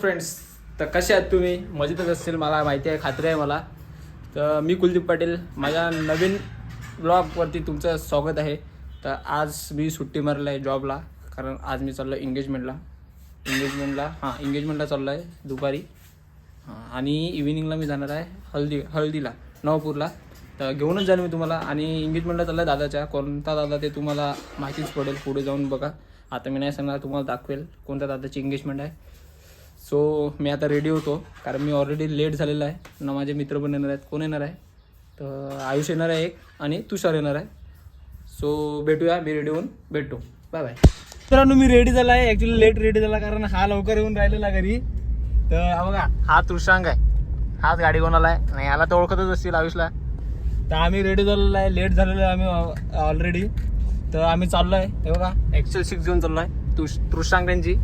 Friends तर कसे आहात तुम्ही? मजेतच असेल मला माहिती आहे खात्री आहे मला. तर मी कुलदीप पाटील माझ्या नवीन ब्लॉगवरती तुमचं स्वागत आहे. तर आज मी सुट्टी मारला आहे जॉबला कारण आज मी चाललो आहे एंगेजमेंटला एंगेजमेंटला हां एंगेजमेंटला चाललो आहे दुपारी. हां आणि इव्हिनिंगला मी जाणार आहे हल्दी हळदीला नवपूरला. तर घेऊनच जाईल मी तुम्हाला. आणि एंगेजमेंटला चालला आहे दादाच्या. कोणता दादा ते तुम्हाला माहितीच पडेल पुढे जाऊन बघा. आता मी नाही सांगणार तुम्हाला दाखवेल कोणत्या दादाची एंगेजमेंट आहे. सो मी आता रेडी होतो. कारण मी ऑलरेडी लेट झालेला आहे. ना माझे मित्र पण येणार आहेत. कोण येणार आहे? तर आयुष येणार आहे एक आणि तुषार येणार आहे. सो भेटूया. मी रेडी होऊन भेटतो. बाय बाय मित्रांनो मी रेडी झाला आहे. ॲक्च्युली लेट रेडी झाला कारण हा लवकर येऊन राहिलेला घरी. तर बघा हा तृषांक आहे. हाच गाडी कोणाला आहे? नाही याला तर ओळखतच असतील आयुषला. तर आम्ही रेडी झालेलो आहे लेट झालेलो आहे आम्ही ऑलरेडी तर आम्ही चाललो आहे हे बघा एक्सेल सिक्स घेऊन चाललो आहे तुष तृषांक त्यांची.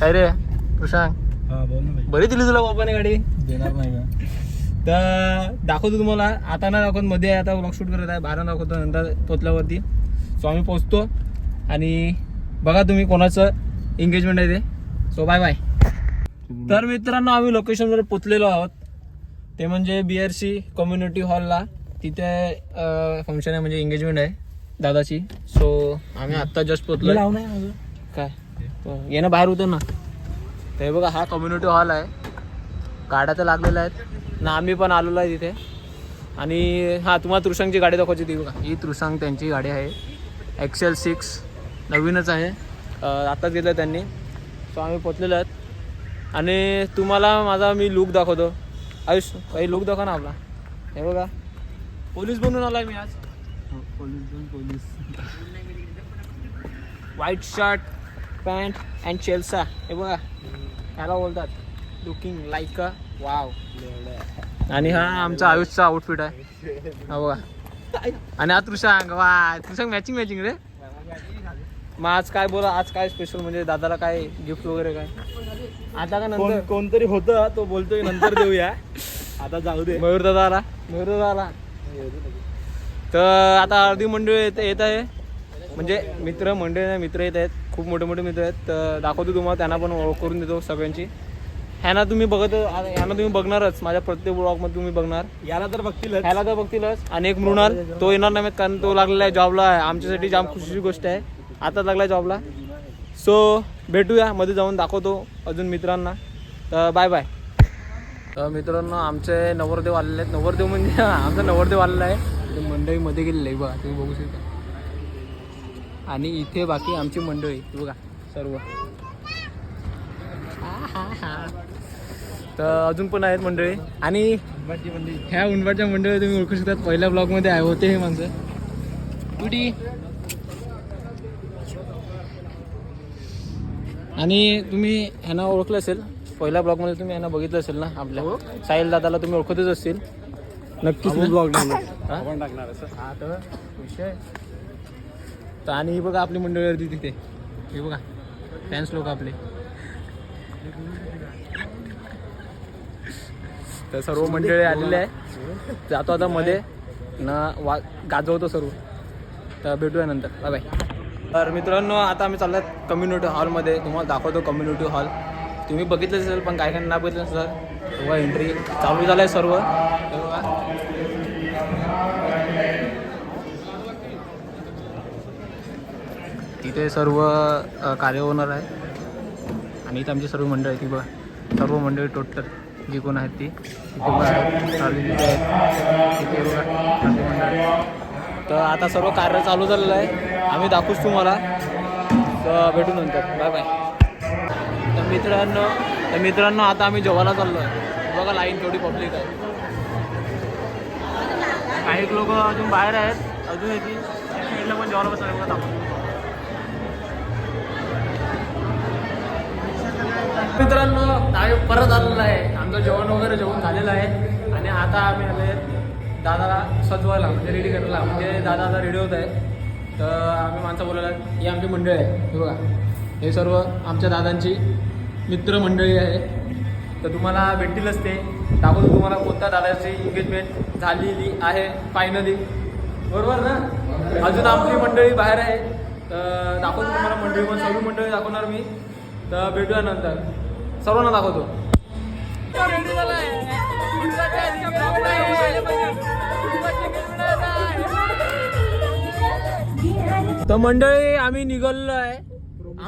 काय रे? हा ना बरी दिली तुला बापाने गाडी? देणार नाही का? तर दाखवतो तुम्हाला. आता ना दाखवत मध्ये आहे, आता ब्लॉग शूट करत आहे. बारा दाखवतो नंतर पोचल्यावरती. सो आम्ही पोचतो. आणि बघा तुम्ही कोणाचं एंगेजमेंट आहे ते. सो बाय बाय तर मित्रांनो आम्ही लोकेशनवर पोचलेलो आहोत. ते म्हणजे बी आर सी कम्युनिटी हॉलला तिथे फंक्शन आहे म्हणजे एंगेजमेंट आहे दादाची. सो आम्ही आत्ता जस्ट पोचलो माझं. काय? येणं बाहेर होतं ना. तर हे बघा हा कम्युनिटी हॉल आहे. गाड्या तर लागलेल्या आहेत. ना आम्ही पण आलेलो आहे तिथे. आणि हां तुम्हाला तृषांगची गाडी दाखवायची ती बघा. ही तृषांग त्यांची गाडी आहे. एक्सेल सिक्स नवीनच आहे. आत्ताच घेतलं त्यांनी. सो आम्ही पोचलेलो आहेत. आणि तुम्हाला माझा मी लुक दाखवतो. आयुष काही लुक दाखवा ना आपला. हे बघा. पोलीस बनून आला मी आज. पोलीस दोन police. White shirt pant and Chelsea हे बघा ह्याला बोलतात. लुकिंग लाईक अ वाव आणि हा आमचा आयुषचा आउटफिट आहे. हा बघा. आणि हा तृषांग वा तृषांग मॅचिंग मॅचिंग रे. मग आज काय बोला आज काय स्पेशल म्हणजे दादाला काय गिफ्ट वगैरे काय? आता का नंतर? कोणतरी होतं तो बोलतोय नंतर देऊया. आता जाऊ दे. मयूर दादा आला मयूर दादा आला तर आता अर्धी मंडळी येत येत आहे. म्हणजे मित्र मंडळी नाही मित्र येत आहेत. खूप मोठे मोठे मित्र आहेत. तर दाखवतो तुम्हाला त्यांना पण ओळख करून देतो सगळ्यांची. ह्यांना तुम्ही बघत ह्यांना तुम्ही बघणारच. माझ्या प्रत्येक ब्लॉगमध्ये तुम्ही बघणार. याला तर बघतील ह्याला तर बघतीलच. आणि एक मृणाल तो येणार नाही कारण तो लागलेला आहे जॉबला आहे आमच्यासाठी जाम खुशीची गोष्ट आहे. आता लागला जॉबला सो भेटूया. मध्ये जाऊन दाखवतो अजून मित्रांना. तर बाय बाय तर मित्रांनो आमचे नवरदेव आलेले आहेत. नवरदेव म्हणजे आमचा नवरदेव आलेला आहे. ते मंडळीमध्ये गेलेलं आहे बघा तुम्ही बघू शकता. आणि इथे बाकी आमची मंडळी बघा सर्व. तर अजून पण आहेत मंडळी. आणि ह्या उंबरच्या मंडळी तुम्ही ओळखू शकतात. पहिल्या ब्लॉगमध्ये आहे होते हे माणसं. कुठे आणि तुम्ही ह्यांना ओळखलं असेल पहिल्या ब्लॉगमध्ये तुम्ही यांना बघितलं असेल ना आपल्या. साहिल दादाला तुम्ही ओळखतच असतील. नक्कीच? ब्लॉग हा? आपण टाकणार असं. हा विषय. तर आणि ही बघा आपली मंडळी तिथे. हे बघा. फॅन्स लोक आपले. तर सर्व मंडळी आलेले आहे. जातो आता मध्ये. ना वा गाजवतो सर्व. तर भेटूया नंतर. बाय बाय तर मित्रांनो आता आम्ही चाललो कम्युनिटी हॉलमध्ये तुम्हाला दाखवतो कम्युनिटी हॉल तुम्ही बघितलंच असेल पण काय काय ना बघितलं सर तेव्हा एंट्री चालू झालं आहे सर्व. तिथे सर्व कार्य होणार आहे. आणि इथे आमची सर्व मंडळ आहे ती बघा. सर्व मंडळी टोटल जी कोण आहेत ती तिथे बघा. आहेत. तिथे तर आता सर्व कार्य चालू झालेलं आहे. आम्ही दाखवूच तुम्हाला. तर भेटू नंतर. बाय बाय मित्रांनो तर मित्रांनो आता आम्ही जेवायला चाललो आहे बघा लाईन थोडी पब्लिक आहे. काही लोक अजून बाहेर आहेत. अजून येतील. साईडला पण जेवायला बसायला बघा आपण. मित्रांनो आम्ही परत आलेलो आहे. आमचं जेवण वगैरे जेवण झालेलं आहे. आणि आता आम्ही आले दादाला सजवायला म्हणजे रेडी करायला. म्हणजे दादा आता रेडी होत आहे तर आम्ही माणसं बोलायला ही आमची मंडळी आहे. हे बघा. हे सर्व आमच्या दादांची. मित्रमंडळी आहे. तर तुम्हाला भेटतीलच ते. दाखवतो तुम्हाला कोणत्या दादाची एंगेजमेंट झालेली आहे फायनली बरोबर ना? अजून आपली मंडळी बाहेर आहे. तर दाखवतो तुम्हाला मंडळी पण. सर्व मंडळी दाखवणार मी. तर भेटूया नंतर. सर्वांना दाखवतो. तर मंडळी आम्ही निघालेलो आहे.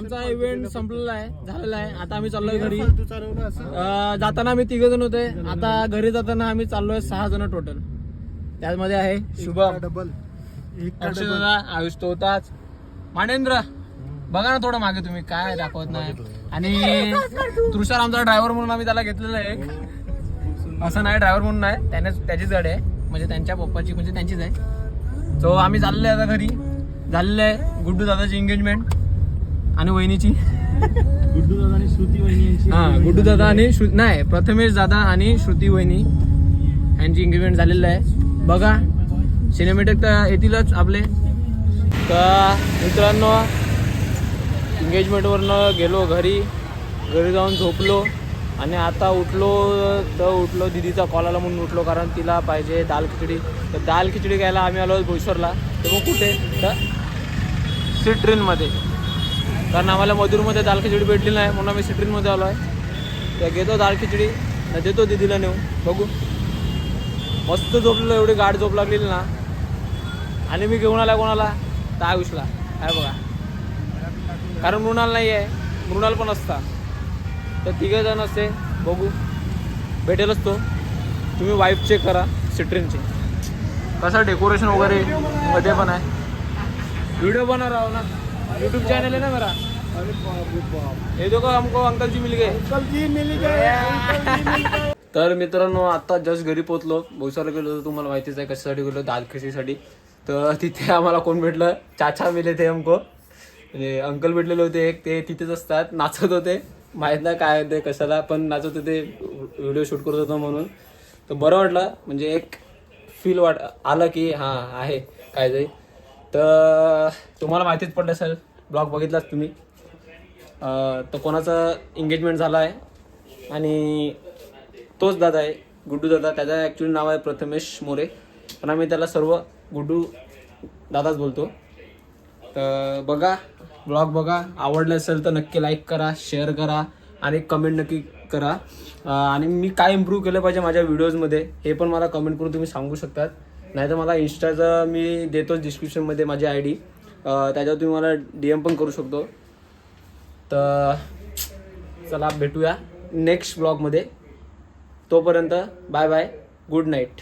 आमचा इव्हेंट संपलेला आहे झालेला आहे. आता आम्ही चाललोय घरी. अं, जाताना आम्ही तिघ जण होते. आता घरी जाताना आम्ही चाललोय सहा जण टोटल त्यामध्ये आहे शुभम डबल अक्षदा आयुष तोताच. मानेंद्र बघा ना थोडं मागे तुम्ही काय दाखवत नाही. आणि तुषार आमचा ड्रायव्हर म्हणून आम्ही त्याला घेतलेला आहे एक. असं नाही ड्रायव्हर म्हणून नाही. त्याने त्याचीच गाडी आहे. म्हणजे त्यांच्या पप्पाची म्हणजे त्यांचीच आहे. सो आम्ही चाललोय आता घरी. झालेलं आहे गुड्डू दादाची एंगेजमेंट आणि वहिनीची? गुड्डू दादा आणि श्रुती वहिनी यांची हा गुड्डू दादा आणि श्रु नाही प्रथमेश दादा आणि श्रुती वहिनी यांची एंगेजमेंट झालेलं आहे. बघा सिनेमॅटिक तर येतीलच आपले. तर मित्रांनो एंगेजमेंटवरनं गेलो घरी घरी जाऊन झोपलो आणि आता उठलो तर उठलो दिदीचा कॉल आला म्हणून उठलो कारण तिला पाहिजे दाल खिचडी. तर दाल खिचडी घ्यायला आम्ही आलो भोईश्वरला तर मग कुठे? तर सिट्रीनमध्ये. कारण आम्हाला मधुरमध्ये दाल खिचडी भेटली नाही म्हणून आम्ही सिट्रीनमध्ये आलो आहे. तर घेतो दाल खिचडी न देतो दिदीला नेऊ बघू. मस्त झोपलेलो एवढी गाठ झोप लागलेली ना. आणि मी घेऊन आला कोणाला? तर आयुषला. काय बघा. कारण मृणाल नाही आहे मृणाल पण असता. तर तिघे जण असते बघू. भेटेलच तो. तुम्ही वाईफ चेक करा सिट्रीनचे. कसं डेकोरेशन वगैरे मध्ये पण आहे. व्हिडिओ बनवणार आहो ना. यूट्यूब चैनल है ना मेरा? अरे बाप रे बाप. ये देखो हमको अंकल जी मिल गए। अंकल जी मिल गए अंकल जी मिल गए. तर मित्रांनो आता जस्ट घरी पोहोचलो. भोईसरला गेलो होतो तुम्हाला माहितीच आहे कशासाठी गेलो दाल खिचडीसाठी तर तिथे आम्हाला कोण भेटलं? चाचा मिले ते हमको. म्हणजे अंकल भेटलेले होते एक ते तिथेच असतात नाचत होते. माहीत नाही काय ते कशाला पण नाचत होते व्हिडिओ शूट करत होतो म्हणून. तर बरं वाटलं म्हणजे एक फील वाट आलं की हां आहे काय तरी तर तुम्हाला माहितीच पडलं असेल ब्लॉग बघितलाच तुम्ही. तर कोणाचं एंगेजमेंट झाला आहे आणि तोच दादा आहे गुड्डू दादा. त्याचं ॲक्च्युली नाव आहे प्रथमेश मोरे. पण आम्ही त्याला सर्व गुड्डू दादाच बोलतो. तर बघा ब्लॉग बघा. आवडलं असेल तर नक्की लाईक करा शेअर करा आणि कमेंट नक्की करा. आणि मी काय इम्प्रूव्ह केलं पाहिजे माझ्या व्हिडिओजमध्ये हे पण मला कमेंट करून तुम्ही सांगू शकतात. नाही तर मला इन्स्टाचं मी देतोच डिस्क्रिप्शनमध्ये माझी आय डी त्याच्यावर तुम्ही मला डी एम पण करू शकतो. तर चला भेटूया नेक्स्ट ब्लॉगमध्ये तोपर्यंत बाय बाय गुड नाईट